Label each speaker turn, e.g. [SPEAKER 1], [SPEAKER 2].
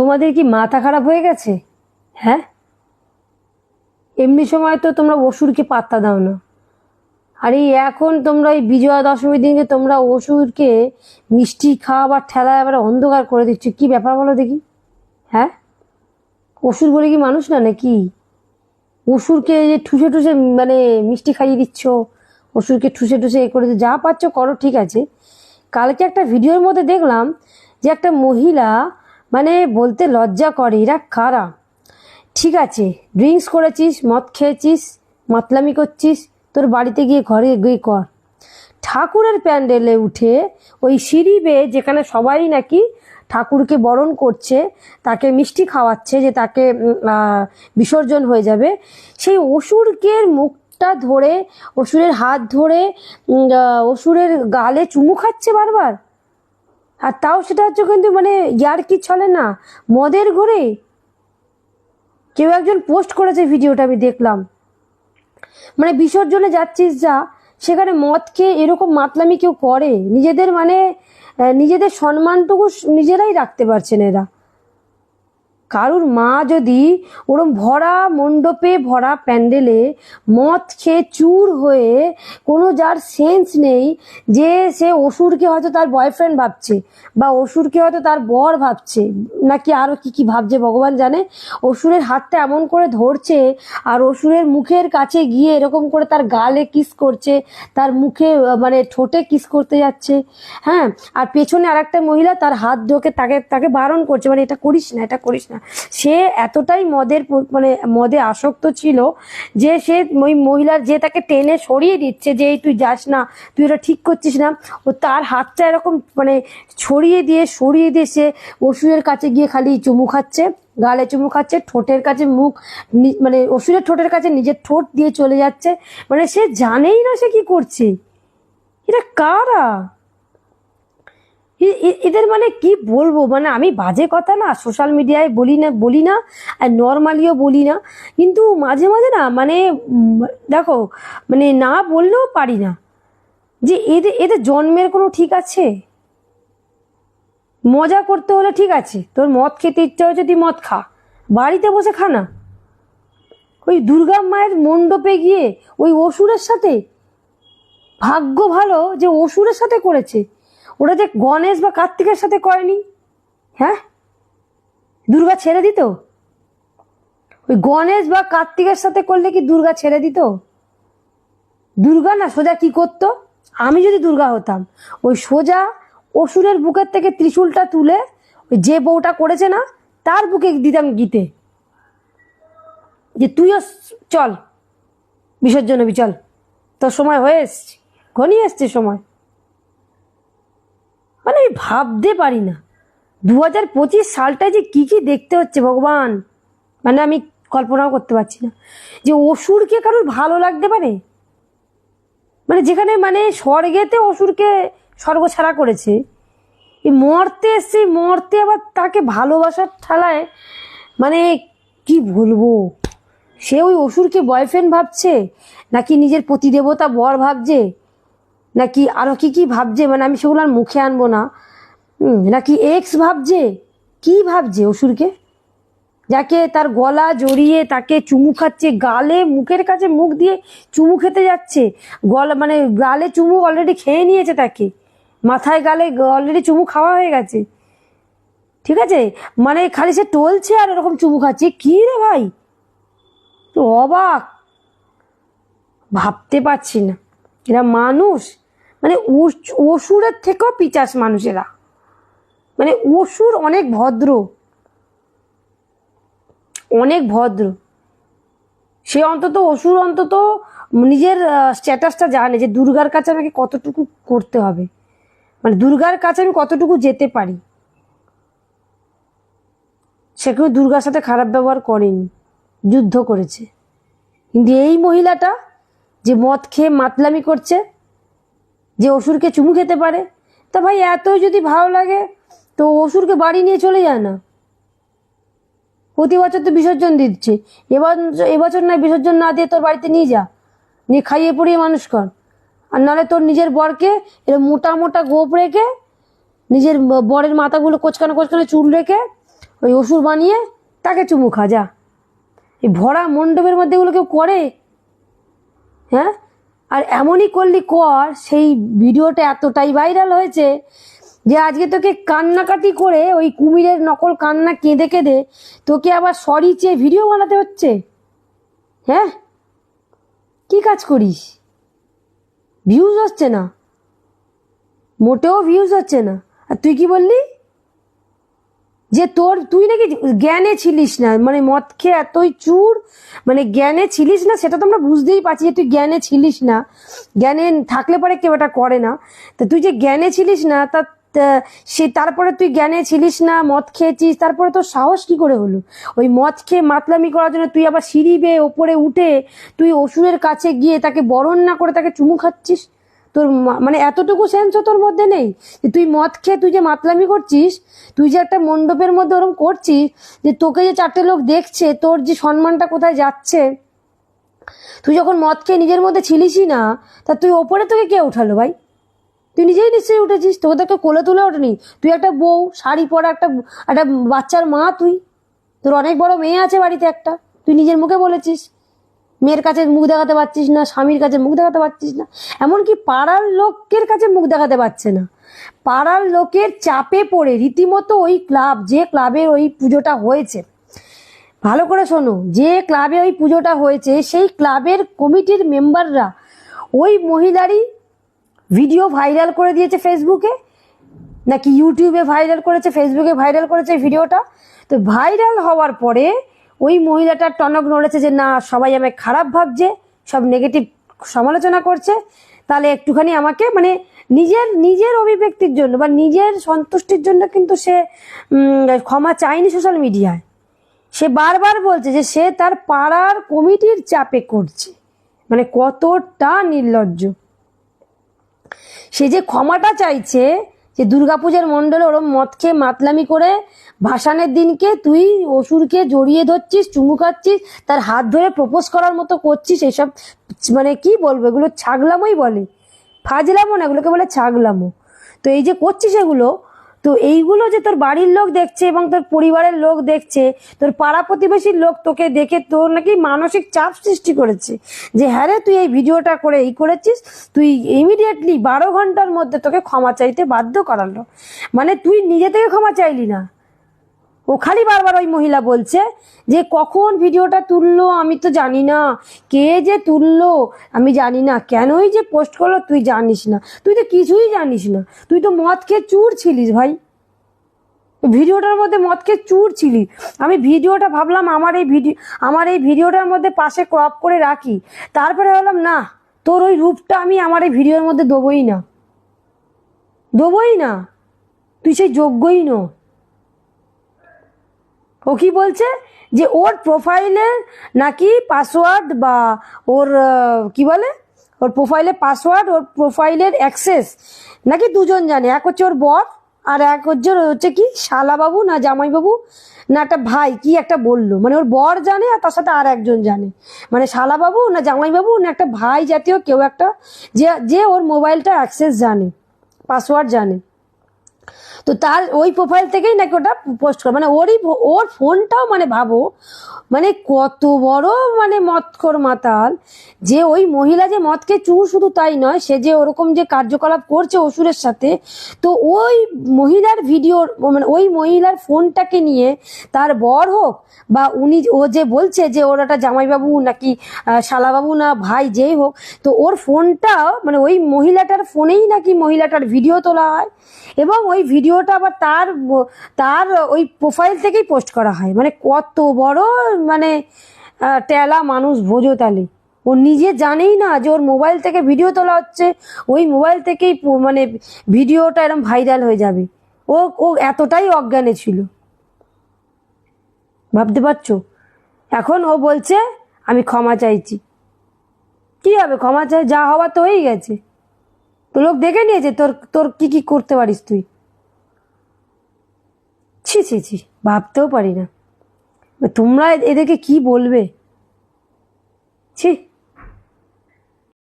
[SPEAKER 1] তোমাদের কি মাথা খারাপ হয়ে গেছে? হ্যাঁ? এমনি সময় তো তোমরা অসুরকে পাত্তা দাও না। আর এই এখন তোমরা এই বিজয়া দশমীর দিনকে তোমরা অসুরকে মিষ্টি খাওয়াবার ঠেলা এবার অন্ধকার করে দিচ্ছ। কি ব্যাপার বলো দেখি? হ্যাঁ? অসুর বলে কি মানুষ না নাকি? অসুরকে যে ঠুসে ঠুসে মানে মিষ্টি খাইয়ে দিচ্ছ, অসুরকে ঠুসে ঠুসে এ করে। যা পাচ্ছ করো, ঠিক আছে। কালকে একটা ভিডিওর মধ্যে দেখলাম যে একটা মহিলা মানে বলতে লজ্জা করে, এরা কারা? ঠিক আছে ড্রিঙ্কস করেছিস, মদ খেয়েছিস, মাতলামি করছিস, তোর বাড়িতে গিয়ে ঘরে গিয়ে কর। ঠাকুরের প্যান্ডেলে উঠে ওই সিঁড়ি বেয়ে যেখানে সবাই নাকি ঠাকুরকে বরণ করছে, তাকে মিষ্টি খাওয়াচ্ছে যে তাকে বিসর্জন হয়ে যাবে, সেই অসুরকে মুখটা ধরে, অসুরের হাত ধরে অসুরের গালে চুমু খাচ্ছে বারবার? আর তাও সেটা হচ্ছে কিন্তু মানে ইয়ার কি চলে না? মদের ঘরে? কেউ একজন পোস্ট করেছে ভিডিওটা, আমি দেখলাম। মানে বিসর্জনে যাচ্ছিস যা, সেখানে মদ খেয়ে এরকম মাতলামি কেউ করে? নিজেদের মানে নিজেদের সম্মানটুকু নিজেরাই রাখতে পারছেন এরা। কারুর মা যদি ওরম ভরা মণ্ডপে, ভরা প্যান্ডেলে মদ খেয়ে চুর হয়ে কোনো যার সেন্স নেই যে সে অসুরকে হয়তো তার বয়ফ্রেন্ড ভাবছে বা অসুরকে হয়তো তার বর ভাবছে, নাকি আরও কি কি ভাবছে ভগবান জানে? অসুরের হাতটা এমন করে ধরছে আর অসুরের মুখের কাছে গিয়ে এরকম করে তার গালে কিস করছে, তার মুখে মানে ঠোঁটে কিস করতে যাচ্ছে হ্যাঁ? আর পেছনে আর একটা মহিলা তার হাত ঢোকে তাকে তাকে বারণ করছে মানে এটা করিস না, এটা করিস না। সে এতটাই মদের মানে মদে আসক্ত ছিল যে সে ওই মহিলার যে তাকে টেনে সরিয়ে দিচ্ছে যে তুই যাস না, তুই এটা ঠিক করছিস না। ও তার হাতটা এরকম মানে ছড়িয়ে দিয়ে সরিয়ে দিয়ে সে ওষুধের কাছে গিয়ে খালি চুমু খাচ্ছে, গালে চুমু খাচ্ছে, ঠোঁটের কাছে মুখ মানে ওষুধের ঠোঁটের কাছে নিজের ঠোঁট দিয়ে চলে যাচ্ছে। মানে সে জানেই না সে কি করছে। এটা কারা? এদের মানে কি বলব? মানে আমি বাজে কথা না সোশ্যাল মিডিয়ায় বলি না বলি না, আর নর্মালিও বলি না। কিন্তু মাঝে মাঝে না মানে দেখো মানে না বললেও পারি না। যে এদের এদের জন্মের কোনো ঠিক আছে? মজা করতে হলে ঠিক আছে। তোর মদ খেতে ইচ্ছা হচ্ছে তুই মদ খা। বাড়িতে বসে খা না। ওই দুর্গা মায়ের মণ্ডপে গিয়ে ওই অসুরের সাথে, ভাগ্য ভালো যে অসুরের সাথে করেছে। ওরা যে গণেশ বা কার্তিকের সাথে করেনি? হ্যাঁ? দুর্গা ছেড়ে দিত? ওই গণেশ বা কার্তিকের সাথে করলে কি দুর্গা ছেড়ে দিত? দুর্গা না সোজা কি করতো? আমি যদি দুর্গা হতাম, ওই সোজা অসুরের বুকের থেকে ত্রিশূলটা তুলে ওই যে বউটা করেছে না, তার বুকে দিতাম গীতে। যে তুইও চল বিসর্জন হবি চল। তোর সময় হয়ে এসছে, ঘনিয়ে এসছে সময়। ভাবতে পারি না। দু হাজার পঁচিশ সালটায় যে কী কী দেখতে হচ্ছে ভগবান? মানে আমি কল্পনাও করতে পারছি না। যে অসুরকে কারোর ভালো লাগতে পারে? মানে যেখানে মানে স্বর্গেতে অসুরকে স্বর্গ ছাড়া করেছে। এই মর্তে এসছে মর্তে আবার তাকে ভালোবাসার ঠালায় মানে কি বলব? সে ওই অসুরকে বয়ফ্রেন্ড ভাবছে, নাকি নিজের প্রতিদেবতা বর ভাবছে? নাকি আরও কি কি ভাবছে? মানে আমি সেগুলো আর মুখে আনব না। নাকি এক্স ভাবছে? কি ভাবছে অসুরকে? যাকে তার গলা জড়িয়ে তাকে চুমু খাচ্ছে, গালে মুখের কাছে মুখ দিয়ে চুমু খেতে যাচ্ছে। গলা মানে গালে চুমু অলরেডি খেয়ে নিয়েছে তাকে। মাথায় গালে অলরেডি চুমু খাওয়া হয়ে গেছে। ঠিক আছে? মানে খালি সে টলছে আর এরকম চুমু খাচ্ছে। কি রে ভাই? তো অবাক। ভাবতে পারছি না। এরা মানুষ। মানে অস- অসুরের থেকেও পিচাস মানুষেরা। মানে অসুর অনেক ভদ্র। অনেক ভদ্র। সে অন্তত, অসুর অন্তত নিজের স্ট্যাটাসটা জানে যে দুর্গার কাছে আমাকে কতটুকু করতে হবে। মানে দুর্গার কাছে আমি কতটুকু যেতে পারি। সে কেউ দুর্গার সাথে খারাপ ব্যবহার করেনি। যুদ্ধ করেছে। কিন্তু এই মহিলাটা যে মদ খেয়ে মাতলামি করছে যে অসুরকে চুমু খেতে পারে? তা ভাই, এতই যদি ভালো লাগে, তো অসুরকে বাড়ি নিয়ে চলে যায় না। প্রতি বছর তো বিসর্জন দিচ্ছে। এবার, এবছর না বিসর্জন না দিয়ে তোর বাড়িতে নিয়ে যা। নিয়ে খাইয়ে পড়িয়ে মানুষ কর। আর নাহলে তোর নিজের বরকে এরকম মোটা মোটা গোপ রেখে, নিজের বরের মাথাগুলো কোচকানো কোচকানো চুল রেখে, ওই ওষুধ বানিয়ে তাকে চুমু খা, যা। এই ভরা মণ্ডপের মধ্যে এগুলো কেউ করে? হ্যাঁ? আর এমনই করলি কর, সেই ভিডিওটা এতটাই ভাইরাল হয়েছে যে আজকে তোকে কান্নাকাটি করে ওই কুমিরের নকল কান্না কেঁদে কেঁদে তোকে আবার সরি চেয়ে ভিডিও বানাতে হচ্ছে? হ্যাঁ? কি কাজ করিস? ভিউজ হচ্ছে না। মোটেও ভিউজ হচ্ছে না। আর তুই কি বললি? যে তোর, তুই নাকি জ্ঞানে ছিলিস না। মানে মদ খেয়ে এতই চুর মানে জ্ঞানে ছিলিস না, সেটা তো আমরা বুঝতেই পারছি যে তুই জ্ঞানে ছিলিস না। জ্ঞানে থাকলে পরে কেউ এটা করে না। তা তুই যে জ্ঞানে ছিলিস না তা, সে, তারপরে তুই জ্ঞানে ছিলিস না, মদ খেয়েছিস, তারপরে তোর সাহস কি করে হলো? ওই মদ খেয়ে মাতলামি করার জন্য তুই আবার সিঁড়ি বেয়ে ওপরে উঠে তুই অসুরের কাছে গিয়ে তাকে বরণ না করে তাকে চুমু খাচ্ছিস? তোর মানে এতটুকু সেন্সও তোর মধ্যে নেই যে তুই মদ খেয়ে তুই যে মাতলামি করছিস, তুই যে একটা মণ্ডপের মধ্যে ওরকম করছিস, যে তোকে যে চারটে লোক দেখছে, তোর যে সম্মানটা কোথায় যাচ্ছে? তুই যখন মদ খেয়ে নিজের মধ্যে ছিলিসই না, তা তুই ওপরে তোকে কে উঠালো ভাই? তুই নিজেই নিশ্চয়ই উঠেছিস, তোকে তোকে কোলে তুলে ওঠেনি। তুই একটা বউ, শাড়ি পরা একটা একটা বাচ্চার মা তুই। তোর অনেক বড় মেয়ে আছে বাড়িতে একটা, তুই নিজের মুখে বলেছিস। মেয়ের কাছে মুখ দেখাতে পারছিস না, স্বামীর কাছে মুখ দেখাতে পারছিস না। এমনকি পাড়ার লোকের কাছে মুখ দেখাতে পারছে না। পাড়ার লোকের চাপে পড়ে রীতিমতো ওই ক্লাব, যে ক্লাবের ওই পুজোটা হয়েছে। ভালো করে শোনো, যে ক্লাবে ওই পুজোটা হয়েছে, সেই ক্লাবের কমিটির মেম্বাররা ওই মহিলারই ভিডিও ভাইরাল করে দিয়েছে ফেসবুকে। নাকি ইউটিউবে ভাইরাল করেছে, ফেসবুকে ভাইরাল করেছে ভিডিওটা। তো ভাইরাল হওয়ার পরে ওই মহিলাটার টনক নড়েছে যে, না, সবাই আমায় খারাপ ভাবছে, সব নেগেটিভ সমালোচনা করছে, তাহলে একটুখানি আমাকে মানে নিজের নিজের অভিব্যক্তির জন্য বা নিজের সন্তুষ্টির জন্য কিন্তু সে ক্ষমা চায়নি সোশ্যাল মিডিয়ায় সে বারবার বলছে যে, সে তার পাড়ার কমিটির চাপে করছে। মানে কতটা নির্লজ্জ। সে যে ক্ষমাটা চাইছে যে দুর্গাপূজার মণ্ডলে ওরম মদ খেয়ে মাতলামি করে ভাসানের দিনকে তুই অসুরকে জড়িয়ে ধরছিস, চুমু খাচ্ছিস, তার হাত ধরে প্রপোজ করার মতো করছিস, এসব মানে কি বলব, এগুলো ছাগলামোই বলে। ফাজলামো না, এগুলোকে বলে ছাগলামো। তো এই যে করছিস এগুলো তো এইগুলো যে তোর বাড়ির লোক দেখছে এবং তোর পরিবারের লোক দেখছে, তোর পাড়া প্রতিবেশীর লোক তোকে দেখে তোর নাকি মানসিক চাপ সৃষ্টি করেছে যে হ্যাঁ রে, তুই এই ভিডিওটা করে এই করেছিস, তুই ইমিডিয়েটলি বারো ঘণ্টার মধ্যে তোকে ক্ষমা চাইতে বাধ্য করালো। মানে তুই নিজে থেকে ক্ষমা চাইলি না। ও খালি বারবার ওই মহিলা বলছে যে, কখন ভিডিওটা তুললো? আমি তো জানি না। কে যে তুললো? আমি জানি না। কেনই যে পোস্ট করল তুই জানিস না। তুই তো কিছুই জানিস না। তুই তো মদ খেয়ে চুর ছিলিস ভাই। ভিডিওটার মধ্যে মদ খেয়ে চুর ছিলি। আমি ভিডিওটা ভাবলাম আমার এই ভিডিও আমার এই ভিডিওটার মধ্যে পাশে ক্রপ করে রাখি। তারপরে ভাবলাম, না, তোর ওই রূপটা আমি আমার এই ভিডিওর মধ্যে দেবই না। দেবই না। তুই সেই যোগ্যই নয়। ও কি বলছে? যে ওর প্রোফাইলের নাকি পাসওয়ার্ড বা ওর কি বলে? ওর প্রোফাইলের পাসওয়ার্ড ওর প্রোফাইলের অ্যাক্সেস নাকি দুজন জানে? এক হচ্ছে ওর বর আর এক হচ্ছে হচ্ছে কি? শালাবাবু না জামাইবাবু? না একটা ভাই, কি একটা বলল? মানে ওর বর জানে আর তার সাথে আর একজন জানে। মানে শালাবাবু না জামাইবাবু না একটা ভাই জাতীয় কেউ একটা যে যে ওর মোবাইলটা অ্যাক্সেস জানে পাসওয়ার্ড জানে। তো তার ওই প্রোফাইল থেকেই নাকি ওটা পোস্ট করে। মানে ওরই ওর ফোনটাও মানে ভাবো মানে কত বড় মানে মদখোর মাতাল। যে ওই মহিলা যে মদকে চুর শুধু তাই নয়, সে যে ওরকম যে কার্যকলাপ করছে অসুরের সাথে, তো ওই মহিলার ভিডিওর মানে ওই মহিলার ফোনটাকে নিয়ে তার বর হোক বা উনি ও যে বলছে যে ওর একটা জামাইবাবু নাকি শালাবাবু না, ভাই যেই হোক, তো ওর ফোনটা মানে ওই মহিলাটার ফোনেই নাকি মহিলাটার ভিডিও তোলা হয়। এবং ওই ভিডিওটা আবার তার তার ওই প্রোফাইল থেকেই পোস্ট করা হয়। মানে কত বড় মানে টেলা মানুষ ভোজো তালে। ও নিজে জানেই না যে ওর মোবাইল থেকে ভিডিও তোলা হচ্ছে। ওই মোবাইল থেকেই মানে ভিডিওটা এরকম ভাইরাল হয়ে যাবে। ও ও এতটাই অজ্ঞানে ছিল। ভাবতে পারছ? এখন ও বলছে, আমি ক্ষমা চাইছি। কি হবে? ক্ষমা চাই, যা হওয়া তো হয়েই গেছে। তো লোক দেখে নিয়েছে, তোর তোর কি কি করতে পারিস তুই? ছি ছি ছি ভাবতেও পারি না। তোমরা এদেরকে কি বলবে? ছি।